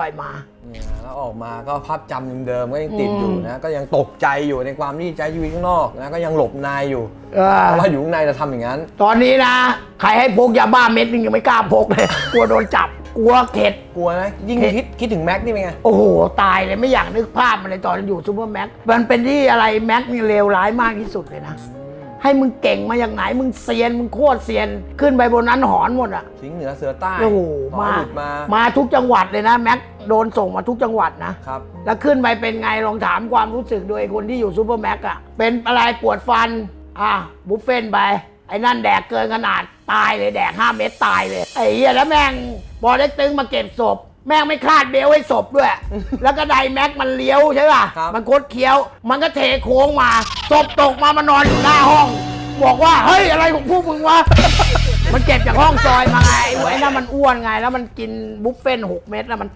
ปล่อยมา เนี่ยแล้วออกมาก็ภาพจำเดิมๆก็ยังติดอยู่นะ ก็ยังตกใจอยู่ในความที่ใช้ชีวิตข้างนอกนะ ก็ยังหลบในอยู่เออ เพราะว่าอยู่ข้างในจะทำอย่างนั้น ตอนนี้นะ ใครให้พกยาบ้าเม็ดนึงยังไม่กล้าพกเลย กลัวโดนจับ กลัวเข็ด กลัวไหมยิ่งเฮ้ย คิดคิดถึงแม็กนี่เป็นไง โอ้โห ตายเลยไม่อยากนึกภาพมันเลยตอนอยู่ซูเปอร์แม็ก มันเป็นที่อะไรแม็กนี่เลวร้ายมากที่สุดเลยนะ ให้มึงเก่งมาอย่างไหน มึงเซียน มึงโคตรเซียน ขึ้นไปบนนั้นหอนหมดอะ สิงห์เหนือเสือใต้โอ้โห ต่อมาหลุดมา มาทุกจังหวัดเลยนะแม็ก โดนส่งมาทุกจังหวัดนะ ครับ แล้วขึ้นไปเป็นไงลองถามความรู้สึกโดยคนที่อยู่ซูเปอร์แม็กอะเป็นอะไรปวดฟัน อะบุฟเฟ่นไป ไอ้นั่นแดกเกินขนาดตายเลยแดกห้าเม็ดตายเลย ไอ้เหี้ยแล้วแม่งบอได้ตึงมาเก็บศพ แม่งไม่คาดเบลให้ศพด้วย แล้วก็ไดแม็กมันเลี้ยวใช่ป่ะ ครับ มันคดเคี้ยว มันก็เทโค้งมาศพตกมามานอนอยู่หน้าห้อง บอกว่าเฮ้ยอะไรของพวกมึงวะ มันเก็บจากห้องซอยมาไงไอ้ไอ้นั่นมันอ้วนไง แล้วมันกินบุฟเฟ่นหกเม็ดแล้วมัน